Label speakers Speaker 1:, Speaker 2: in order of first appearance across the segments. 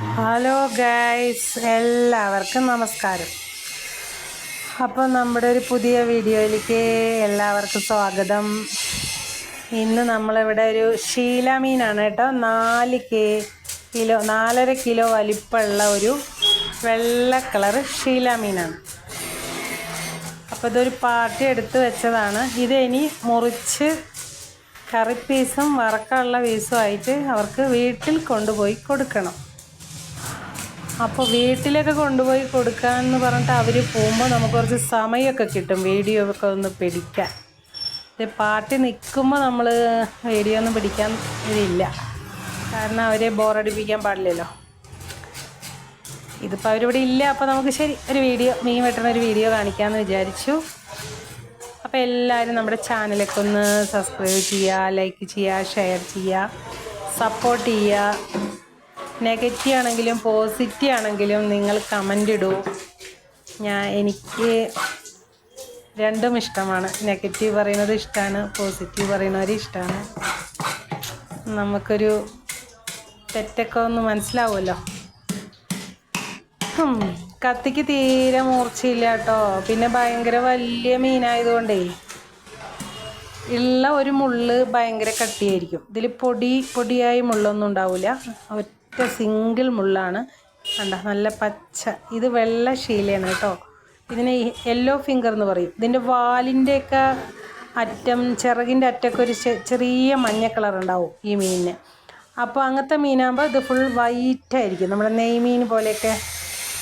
Speaker 1: Hello guys എല്ലാവർക്കും നമസ്കാരം. അപ്പോൾ നമ്മുടെ ഒരു പുതിയ വീഡിയോയിലേക്ക് എല്ലാവർക്കും സ്വാഗതം. ഇന്ന് നമ്മളിവിടെ ഒരു ശീല മീനാണ് കേട്ടോ. നാല് കെ കിലോ നാലര കിലോ വലിപ്പമുള്ള ഒരു വെള്ള കളർ ശീല മീനാണ്. അപ്പോൾ ഇതൊരു പാട്ടി എടുത്ത് വെച്ചതാണ്. ഇത് ഇനി മുറിച്ച് കറി പീസും വറക്കാനുള്ള പീസും ആയിട്ട് അവർക്ക് വീട്ടിൽ കൊണ്ടുപോയി കൊടുക്കണം. അപ്പോൾ വീട്ടിലൊക്കെ കൊണ്ടുപോയി കൊടുക്കാമെന്ന് പറഞ്ഞിട്ട് അവർ പോകുമ്പോൾ നമുക്ക് കുറച്ച് സമയമൊക്കെ കിട്ടും. വീഡിയോ ഒക്കെ ഒന്ന് പിടിക്കാൻ. പാട്ടി നിൽക്കുമ്പോൾ നമ്മൾ വീഡിയോ ഒന്നും പിടിക്കാൻ ഇതില്ല. കാരണം അവരെ ബോറടിപ്പിക്കാൻ പാടില്ലല്ലോ. ഇതിപ്പോൾ അവരിവിടെ ഇല്ല. അപ്പോൾ നമുക്ക് ശരി ഒരു വീഡിയോ മീൻ വെട്ടണ ഒരു വീഡിയോ കാണിക്കാമെന്ന് വിചാരിച്ചു. അപ്പോൾ എല്ലാവരും നമ്മുടെ ചാനലൊക്കെ ഒന്ന് സബ്സ്ക്രൈബ് ചെയ്യുക ലൈക്ക് ചെയ്യുക ഷെയർ ചെയ്യുക സപ്പോർട്ട് ചെയ്യുക. നെഗറ്റീവ് ആണെങ്കിലും പോസിറ്റീവ് ആണെങ്കിലും നിങ്ങൾ കമന്റ് ഇടൂ. ഞാൻ എനിക്ക് രണ്ടും ഇഷ്ടമാണ്. നെഗറ്റീവ് പറയുന്നത് ഇഷ്ടമാണ് പോസിറ്റീവ് പറയുന്നവരും ഇഷ്ടമാണ് നമുക്കൊരു തെറ്റൊക്കെ ഒന്ന് മനസ്സിലാവുമല്ലോ. കത്തിക്ക് തീരെ മൂർച്ചയില്ല കേട്ടോ. പിന്നെ ഭയങ്കര വലിയ മീനായതുകൊണ്ടേ ഉള്ള ഒരു മുള്ള് ഭയങ്കര കട്ടിയായിരിക്കും. ഇതിൽ പൊടി പൊടിയായി മുള്ളൊന്നും ഉണ്ടാവില്ല ഒറ്റ സിംഗിൾ മുള്ളാണ്. കണ്ട നല്ല പച്ച. ഇത് വെള്ള ശീലയാണ് കേട്ടോ. ഇതിനെ യെല്ലോ ഫിംഗർ എന്ന് പറയും. ഇതിന്റെ വാലിന്റെയൊക്കെ അറ്റം ചിറകിന്റെ അറ്റമൊക്കെ ഒരു ചെറിയ മഞ്ഞ കളർ ഉണ്ടാവും ഈ മീനിന്. അപ്പോൾ അങ്ങനത്തെ മീനാകുമ്പോൾ ഇത് ഫുൾ വൈറ്റ് ആയിരിക്കും. നമ്മുടെ നെയ്മീൻ പോലെയൊക്കെ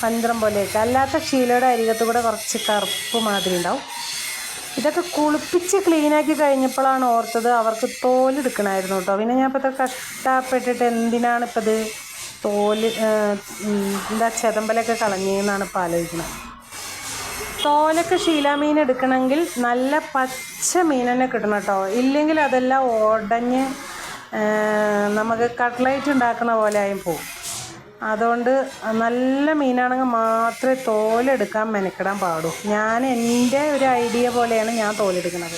Speaker 1: പന്ത്രം പോലെയൊക്കെ. അല്ലാത്ത ശീലയുടെ അരികത്ത് കൂടെ കുറച്ച് കറുപ്പ് മാതിരി ഉണ്ടാവും. ഇതൊക്കെ കുളിപ്പിച്ച് ക്ലീനാക്കി കഴിഞ്ഞപ്പോഴാണ് ഓർത്തത് അവർക്ക് തോലെടുക്കണമായിരുന്നു കേട്ടോ. പിന്നെ ഞാൻ ഇപ്പോൾ കഷ്ടപ്പെട്ടിട്ട് എന്തിനാണ് ഇപ്പോൾ ഇത് തോൽ എന്താ ചെതമ്പലൊക്കെ കളഞ്ഞെന്നാണ് ഇപ്പോൾ ആലോചിക്കുന്നത്. തോലൊക്കെ ശീലാമീൻ എടുക്കണമെങ്കിൽ നല്ല പച്ച മീൻ തന്നെ കിട്ടണം കേട്ടോ. ഇല്ലെങ്കിൽ അതെല്ലാം ഉടഞ്ഞ് നമുക്ക് കട്ട്ലൈറ്റ് ഉണ്ടാക്കുന്ന പോലെ ആയും പോകും അതുകൊണ്ട് നല്ല മീനാണെങ്കിൽ മാത്രമേ തോലെടുക്കാൻ മെനക്കെടാൻ പാടൂ. ഞാൻ എന്റെ ഒരു ഐഡിയ പോലെയാണ് ഞാൻ തോലെടുക്കുന്നത്.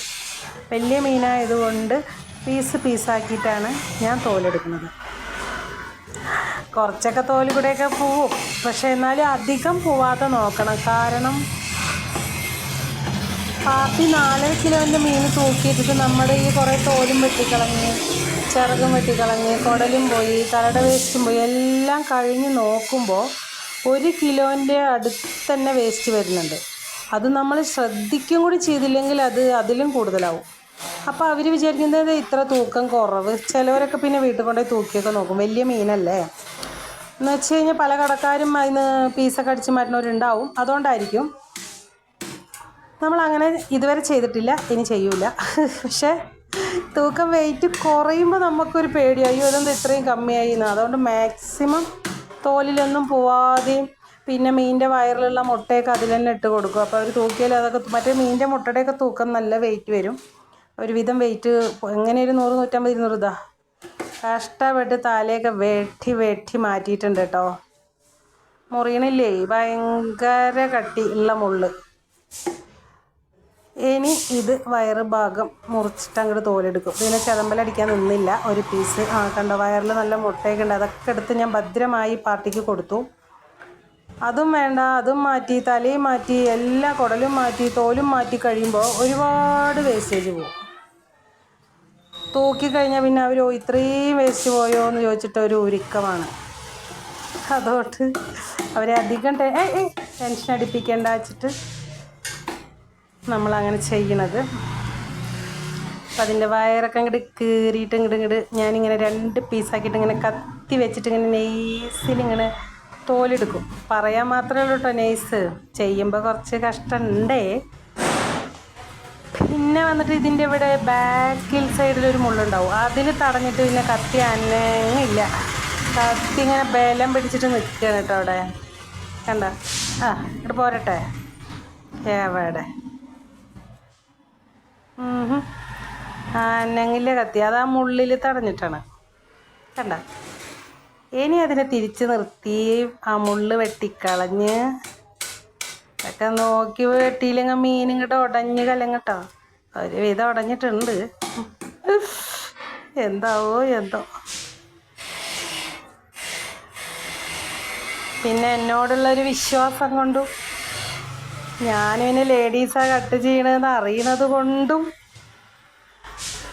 Speaker 1: വലിയ മീനായതുകൊണ്ട് പീസ് പീസാക്കിയിട്ടാണ് ഞാൻ തോലെടുക്കുന്നത്. കുറച്ചൊക്കെ തോൽ കൂടെയൊക്കെ പോവും. പക്ഷെ എന്നാലും അധികം പോവാതെ നോക്കണം. കാരണം പാപ്പി നാലര കിലോന്റെ മീൻ തൂക്കിയിട്ടിട്ട് നമ്മുടെ ഈ കുറേ തോലും വെട്ടിക്കളഞ്ഞ് ചിറകും വെട്ടിക്കളഞ്ഞ് കുടലും പോയി തലട വേസ്റ്റും പോയി എല്ലാം കഴിഞ്ഞ് നോക്കുമ്പോൾ ഒരു കിലോന്റെ അടുത്ത് തന്നെ വേസ്റ്റ് വരുന്നുണ്ട്. അത് നമ്മൾ ശ്രദ്ധിക്കും കൂടി ചെയ്തില്ലെങ്കിൽ അത് അതിലും കൂടുതലാവും. അപ്പോൾ അവർ വിചാരിക്കുന്നത് ഇത്ര തൂക്കം കുറവ്. ചിലവരൊക്കെ പിന്നെ വീട്ടിൽ കൊണ്ടുപോയി തൂക്കിയൊക്കെ നോക്കും. വലിയ മീനല്ലേ? എന്ന് വെച്ച് കഴിഞ്ഞാൽ പല കടക്കാരും അതിന് പീസൊക്കെ അടിച്ച് മാറ്റുന്നവരുണ്ടാവും അതുകൊണ്ടായിരിക്കും നമ്മൾ അങ്ങനെ ഇതുവരെ ചെയ്തിട്ടില്ല ഇനി ചെയ്യൂല. പക്ഷേ തൂക്കം വെയിറ്റ് കുറയുമ്പോൾ നമുക്കൊരു പേടിയായി ഇതെന്താ ഇത്രയും കമ്മിയായി എന്ന് അതുകൊണ്ട് മാക്സിമം തോലിലൊന്നും പോവാതെയും പിന്നെ മീനിന്റെ വയറിലുള്ള മുട്ടയൊക്കെ അതിൽ തന്നെ ഇട്ട് കൊടുക്കും. അപ്പോൾ അവർ തൂക്കിയാൽ അതൊക്കെ മറ്റേ മീനിന്റെ മുട്ടയുടെയൊക്കെ തൂക്കം നല്ല വെയിറ്റ് വരും. ഒരുവിധം വെയിറ്റ് എങ്ങനെ ഒരു നൂറ് നൂറ്റമ്പത് ഇരുന്നൂറ് ഇതാ. കഷ്ടപ്പെട്ട് തലയൊക്കെ വെട്ടി വെട്ടി മാറ്റിയിട്ടുണ്ട് കേട്ടോ മുറിയണില്ലേ? ഭയങ്കര കട്ടി ഉള്ള മുള്ള്. ഇനി ഇത് വയറ് ഭാഗം മുറിച്ചിട്ട് അങ്ങോട്ട് തോലെടുക്കും. പിന്നെ ചതമ്പലടിക്കാൻ നിന്നില്ല. ഒരു പീസ് ആ കണ്ട? വയറിൽ നല്ല മുട്ടയൊക്കെ ഉണ്ട്. അതൊക്കെ എടുത്ത് ഞാൻ ഭദ്രമായി പാർട്ടിക്ക് കൊടുത്തു. അതും വേണ്ട. അതും മാറ്റി തലയും മാറ്റി എല്ലാ കുടലും മാറ്റി തോലും മാറ്റി കഴിയുമ്പോൾ ഒരുപാട് വേസ്റ്റേജ് പോകും തൂക്കി കഴിഞ്ഞാൽ പിന്നെ അവർ ഇത്രയും വേസ്റ്റ് പോയോ? എന്ന് ചോദിച്ചിട്ട് ഒരു ഉരുക്കമാണ്. അതുകൊണ്ട് അവരെ അധികം ടെൻഷൻ അടിപ്പിക്കേണ്ട വെച്ചിട്ട് നമ്മളങ്ങനെ ചെയ്യണത്. അപ്പം അതിന്റെ വയറൊക്കെ അങ്ങോട്ട് കീറിയിട്ട് ഇങ്ങോട്ട് ഇങ്ങോട്ട് ഞാനിങ്ങനെ രണ്ട് പീസാക്കിയിട്ട് ഇങ്ങനെ കത്തി വെച്ചിട്ട് ഇങ്ങനെ നെയ്സിൽ ഇങ്ങനെ തോലെടുക്കും. പറയാൻ മാത്രമേ ഉള്ളൂ കേട്ടോ നെയ്സ്. ചെയ്യുമ്പോൾ കുറച്ച് കഷ്ടമുണ്ടേ പിന്നെ വന്നിട്ട് ഇതിന്റെ ഇവിടെ ബാക്കിൽ സൈഡിലൊരു മുള്ളുണ്ടാവും. അതിൽ തടഞ്ഞിട്ട് പിന്നെ കത്തി അനങ്ങില്ല കത്തി ഇങ്ങനെ ബലം പിടിച്ചിട്ട് നിൽക്കുകയാണ് കേട്ടോ അവിടെ. കണ്ട? ആ ഇവിടെ പോരട്ടെ. എവിടെ അനങ്ങില്ല കത്തി. അത് ആ മുള്ളിൽ തടഞ്ഞിട്ടാണ്. കണ്ട? ഇനി അതിനെ തിരിച്ച് നിർത്തി ആ മുള്ള് വെട്ടിക്കളഞ്ഞ് ഒക്കെ നോക്കി വെട്ടിയില്ലെങ്കിൽ മീൻ ഇങ്ങോട്ട് ഉടഞ്ഞ് കലങ്ങട്ടോ ഒരു വിധം ഉടഞ്ഞിട്ടുണ്ട്. എന്താവോ എന്തോ. പിന്നെ എന്നോടുള്ളൊരു വിശ്വാസം കൊണ്ടും ഞാനിങ്ങനെ ലേഡീസാ കട്ട് ചെയ്യണതെന്ന് അറിയണത് കൊണ്ടും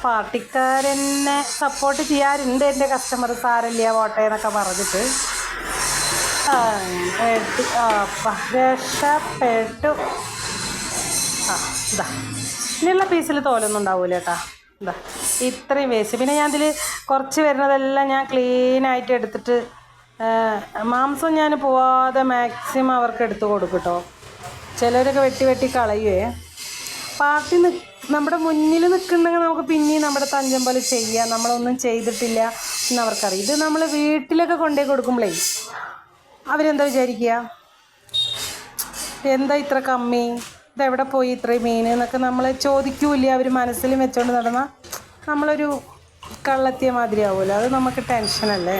Speaker 1: പാർട്ടിക്കാരെന്നെ സപ്പോർട്ട് ചെയ്യാറുണ്ട് എന്റെ കസ്റ്റമർ സാരല്ല പോട്ടെ എന്നൊക്കെ പറഞ്ഞിട്ട്. രക്ഷപ്പെട്ടു. ആ ഇതാ ഇനിയുള്ള പീസിൽ തോലൊന്നും ഉണ്ടാവൂല കേട്ടാ. ഇതാ ഇത്രയും വേസ്റ്റ് പിന്നെ ഞാൻ ഇതിൽ കുറച്ച് വരുന്നതെല്ലാം ഞാൻ ക്ലീനായിട്ട് എടുത്തിട്ട് മാംസം ഞാൻ പോവാതെ മാക്സിമം അവർക്ക് എടുത്തു കൊടുക്കും കേട്ടോ ചിലരൊക്കെ വെട്ടി വെട്ടി കളയുവേ. പാർട്ടി നി നമ്മുടെ മുന്നിൽ നിൽക്കുന്നെങ്കിൽ നമുക്ക് പിന്നെയും നമ്മുടെ തഞ്ചം പോലെ ചെയ്യാം. നമ്മളൊന്നും ചെയ്തിട്ടില്ല എന്ന് അവർക്കറിയാം ഇത് നമ്മൾ വീട്ടിലൊക്കെ കൊണ്ടുപോയി കൊടുക്കുമ്പോഴേ അവരെന്താ വിചാരിക്കുക? എന്താ ഇത്ര കമ്മി? ഇതെവിടെ പോയി ഇത്രയും മീൻ എന്നൊക്കെ നമ്മൾ ചോദിക്കൂല അവർ മനസ്സിൽ വെച്ചോണ്ട് നടന്ന നമ്മളൊരു കള്ളത്തിയ മാതിരി ആവുമല്ലോ. അത് നമുക്ക് ടെൻഷനല്ലേ?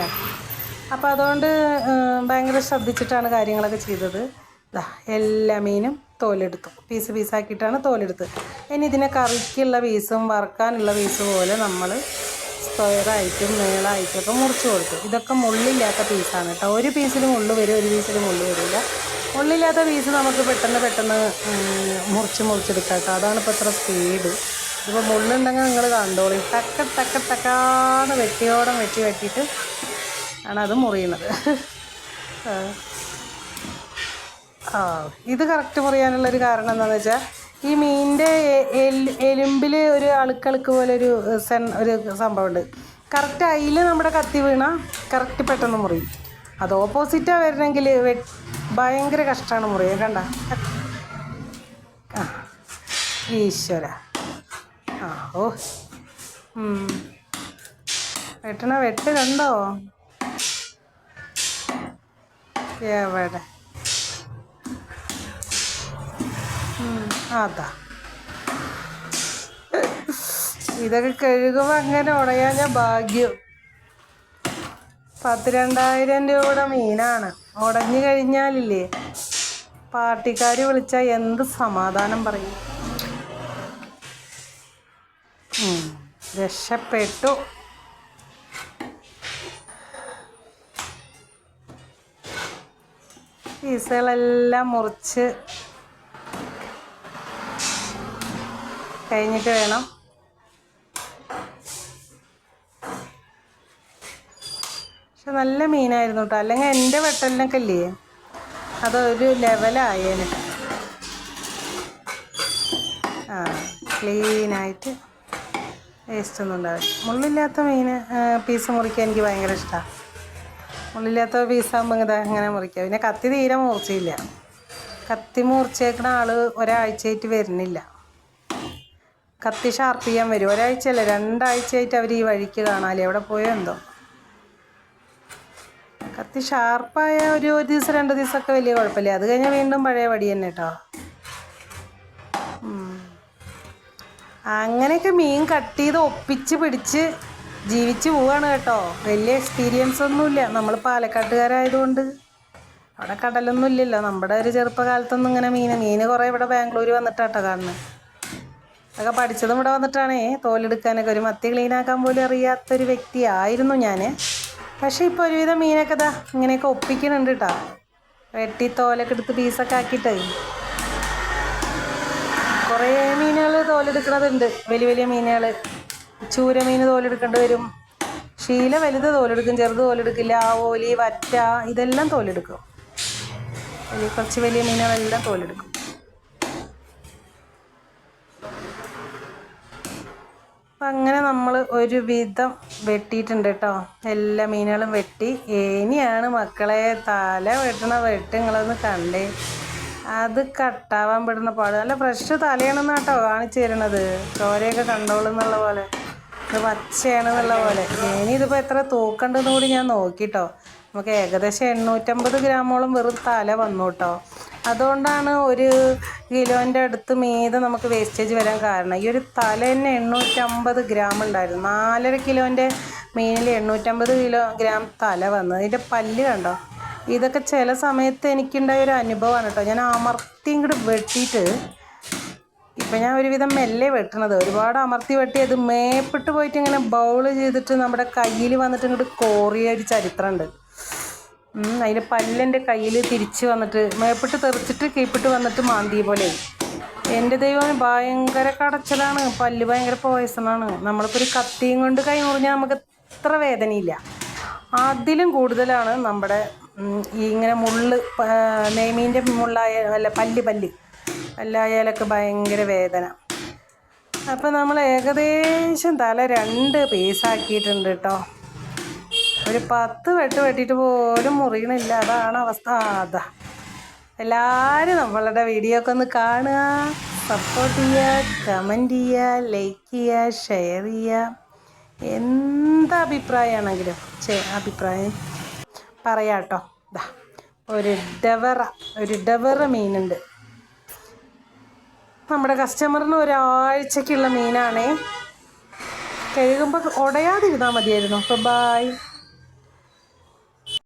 Speaker 1: അപ്പോൾ അതുകൊണ്ട് ഭയങ്കര ശ്രദ്ധിച്ചിട്ടാണ് കാര്യങ്ങളൊക്കെ ചെയ്തത്. ദാ എല്ലാ മീനും തോലെടുത്തു. പീസ് പീസാക്കിയിട്ടാണ് തോലെടുത്തത് ഇനി ഇതിനെ കറിക്കുള്ള പീസും വറുക്കാനുള്ള പീസ് പോലെ നമ്മൾ സ്ക്വയറായിട്ടും നീളമായിട്ടും ഒക്കെ മുറിച്ച് കൊടുത്തു. ഇതൊക്കെ മുള്ളില്ലാത്ത പീസാണ് കേട്ടോ. ഒരു പീസിൽ മുള്ളു വരും ഒരു പീസിൽ മുള്ളു വരില്ല. മുള്ളില്ലാത്ത പീസ് നമുക്ക് പെട്ടെന്ന് പെട്ടെന്ന് മുറിച്ച് മുറിച്ചെടുക്കാം കേട്ടോ. അതാണ് ഇപ്പോൾ ഇത്ര സ്പീഡ് ഇപ്പോൾ മുള്ളുണ്ടെങ്കിൽ നിങ്ങൾ കണ്ടോളി. ടക്ക ടക്ക ടക്കാന്ന് വെട്ടിയോടം വെട്ടി വെട്ടിയിട്ട് ആണ് അത് മുറിയുന്നത്. ആ. ഇത് കറക്റ്റ് മുറിയാനുള്ളൊരു കാരണം എന്താണെന്ന് വെച്ചാൽ ഈ മീനിന്റെ എലുമ്പിൽ ഒരു അളുക്കളുക്ക് പോലെ ഒരു സെൻ ഒരു സംഭവമുണ്ട്. കറക്റ്റ് അതിൽ നമ്മുടെ കത്തി വീണ കറക്റ്റ് പെട്ടെന്ന് മുറിയും. അത് ഓപ്പോസിറ്റാണ് വരണമെങ്കിൽ ഭയങ്കര കഷ്ടമാണ് മുറിയാൻ കണ്ട? ഈശ്വര. ആ ഓ. വെട്ടണ വെട്ട് എവിടെ? അതാ. ഇതൊക്കെ കഴുകുമ്പോൾ അങ്ങനെ ഉടയാൻ ഞാൻ ഭാഗ്യം. പത്ത് രണ്ടായിരം രൂപയുടെ മീനാണ്. ഉടഞ്ഞു കഴിഞ്ഞാലില്ലേ പാർട്ടിക്കാർ വിളിച്ചാൽ എന്ത് സമാധാനം പറയും. രക്ഷപ്പെട്ടു. പീസുകളെല്ലാം മുറിച്ച് കഴിഞ്ഞിട്ട് വേണം. പക്ഷെ നല്ല മീനായിരുന്നു കേട്ടോ അല്ലെങ്കിൽ എന്റെ വെട്ടലിനൊക്കെ ഇല്ലേ? അതൊരു ലെവലായേനെ ആ ക്ലീനായിട്ട് വേസ്റ്റ് ഒന്നും ഉണ്ടാവില്ല. മുള്ളില്ലാത്ത മീൻ പീസ് മുറിക്കാൻ എനിക്ക് ഭയങ്കര ഇഷ്ടമാണ് മുള്ളില്ലാത്ത പീസാകുമ്പോൾ ഇങ്ങനെ അങ്ങനെ മുറിക്കുക പിന്നെ കത്തി തീരെ മൂർച്ചയില്ല. കത്തി മൂർച്ചയേക്കണ ആൾ ഒരാഴ്ചയായിട്ട് വരുന്നില്ല. കത്തി ഷാർപ്പ് ചെയ്യാൻ വരും. ഒരാഴ്ചയല്ല രണ്ടാഴ്ചയായിട്ട് അവർ ഈ വഴിക്ക് കാണാല്ലേ? എവിടെ പോയോ എന്തോ. കത്തി ഷാർപ്പായ ഒരു ഒരു ദിവസം രണ്ട് ദിവസമൊക്കെ വലിയ കുഴപ്പമില്ല. അത് കഴിഞ്ഞാൽ വീണ്ടും പഴയ പടി തന്നെ കേട്ടോ. അങ്ങനെയൊക്കെ മീൻ കട്ട് ചെയ്ത് ഒപ്പിച്ച് പിടിച്ച് ജീവിച്ച് പോവാണ് കേട്ടോ. വലിയ എക്സ്പീരിയൻസ് ഒന്നുമില്ല. നമ്മൾ പാലക്കാട്ടുകാരായതുകൊണ്ട്. അവിടെ കടലൊന്നും ഇല്ലല്ലോ. നമ്മുടെ ഒരു ചെറുപ്പകാലത്തൊന്നും ഇങ്ങനെ മീൻ മീൻ കുറേ ഇവിടെ ബാംഗ്ലൂർ വന്നിട്ടാട്ടോ കാണുന്നത് അതൊക്കെ പഠിച്ചതും ഇവിടെ വന്നിട്ടാണേ. തോലെടുക്കാനൊക്കെ ഒരു മത്തി ക്ലീനാക്കാൻ പോലും അറിയാത്തൊരു വ്യക്തിയായിരുന്നു ഞാൻ പക്ഷേ ഇപ്പോൾ ഒരുവിധം മീനൊക്കെ ഇതാ ഇങ്ങനെയൊക്കെ ഒപ്പിക്കുന്നുണ്ട് കേട്ടോ വെട്ടി തോലൊക്കെ എടുത്ത് പീസൊക്കെ ആക്കിയിട്ട്. കുറേ മീനുകൾ തോലെടുക്കണതുണ്ട്. വലിയ വലിയ മീനുകൾ ചൂര മീൻ തോലെടുക്കേണ്ടി വരും. ശീല വലുത് തോലെടുക്കും ചെറുത് തോലെടുക്കില്ല. ഓലി വറ്റ ഇതെല്ലാം തോലെടുക്കും. കുറച്ച് വലിയ മീനുകളെല്ലാം തോലെടുക്കും. അപ്പം അങ്ങനെ നമ്മൾ ഒരുവിധം വെട്ടിയിട്ടുണ്ട് കേട്ടോ എല്ലാ മീനുകളും വെട്ടി. ഇനിയാണ് മക്കളെ തല വെട്ടണ വെട്ട് നിങ്ങളൊന്ന് കണ്ടേ. അത് കട്ടാവാൻ പെടുന്ന പാട്. നല്ല ഫ്രഷ് തലയാണെന്ന് കേട്ടോ കാണിച്ചു തരണത്. ചോരയൊക്കെ കണ്ടോളെന്നുള്ള പോലെ. ഇത് പച്ചയാണെന്നുള്ള പോലെ. ഇനി ഇതിപ്പോൾ എത്ര തൂക്കണ്ടെന്ന് കൂടി ഞാൻ നോക്കിട്ടോ നമുക്ക് ഏകദേശം എണ്ണൂറ്റമ്പത് ഗ്രാമോളം വെറും തല വന്നു കേട്ടോ അതുകൊണ്ടാണ് ഒരു കിലോന്റെ അടുത്ത് മീത് നമുക്ക് വേസ്റ്റേജ് വരാൻ കാരണം. ഈ ഒരു തല തന്നെ എണ്ണൂറ്റമ്പത് ഗ്രാം ഉണ്ടായിരുന്നു. നാലര കിലോന്റെ മീനിൽ എണ്ണൂറ്റമ്പത് കിലോ ഗ്രാം തല വന്നു. അതിന്റെ പല്ല് കണ്ടോ? ഇതൊക്കെ ചില സമയത്ത് എനിക്കുണ്ടായ ഒരു അനുഭവമാണ് കേട്ടോ. ഞാൻ അമർത്തി ഇങ്ങോട്ട് വെട്ടിയിട്ട് ഇപ്പം ഞാൻ ഒരുവിധം മെല്ലെ വെട്ടണത്. ഒരുപാട് അമർത്തി വെട്ടി അത് മേപ്പിട്ട് പോയിട്ട് ഇങ്ങനെ ബൗൾ ചെയ്തിട്ട് നമ്മുടെ കയ്യിൽ വന്നിട്ട് ഇങ്ങോട്ട് കോറിയ ഒരു ചരിത്രമുണ്ട് അതിന്റെ പല്ലെന്റെ കയ്യിൽ തിരിച്ച് വന്നിട്ട് മേപ്പിട്ട് തെറിച്ചിട്ട് കീപ്പിട്ട് വന്നിട്ട് മാന്തി പോലെ. എന്റെ ദൈവം ഭയങ്കര കടച്ചിലാണ്. പല്ല് ഭയങ്കര പോയസണാണ് നമ്മളിപ്പോൾ ഒരു കത്തിയും കൊണ്ട് കൈ മുറിഞ്ഞാൽ നമുക്ക് എത്ര വേദനയില്ല. അതിലും കൂടുതലാണ് നമ്മുടെ ഈ ഇങ്ങനെ മുള്ള് നെയ്മീന്റെ മുള്ളായ അല്ല പല്ല് പല്ല് പല്ലായാലൊക്കെ ഭയങ്കര വേദന. അപ്പം നമ്മൾ ഏകദേശം തല രണ്ട് പീസാക്കിയിട്ടുണ്ട് കേട്ടോ ഒരു പത്ത് വെട്ട് വെട്ടിട്ട് പോലും മുറിയണില്ല. അതാണ് അവസ്ഥ. അതാ എല്ലാവരും നമ്മളുടെ വീഡിയോ ഒക്കെ ഒന്ന് കാണുക. സപ്പോർട്ട് ചെയ്യുക കമന്റ് ചെയ്യുക ലൈക്ക് ചെയ്യുക ഷെയർ ചെയ്യുക. എന്ത് അഭിപ്രായമാണെങ്കിലും ചേ അഭിപ്രായം പറയാം കേട്ടോ. ഇതാ ഒരു ഡവറ ഒരു ഡവറ മീനുണ്ട്. നമ്മുടെ കസ്റ്റമറിന് ഒരാഴ്ചക്കുള്ള മീനാണേ. കഴുകുമ്പോൾ ഉടയാതിരുന്നാൽ മതിയായിരുന്നു. അപ്പോൾ ബായ്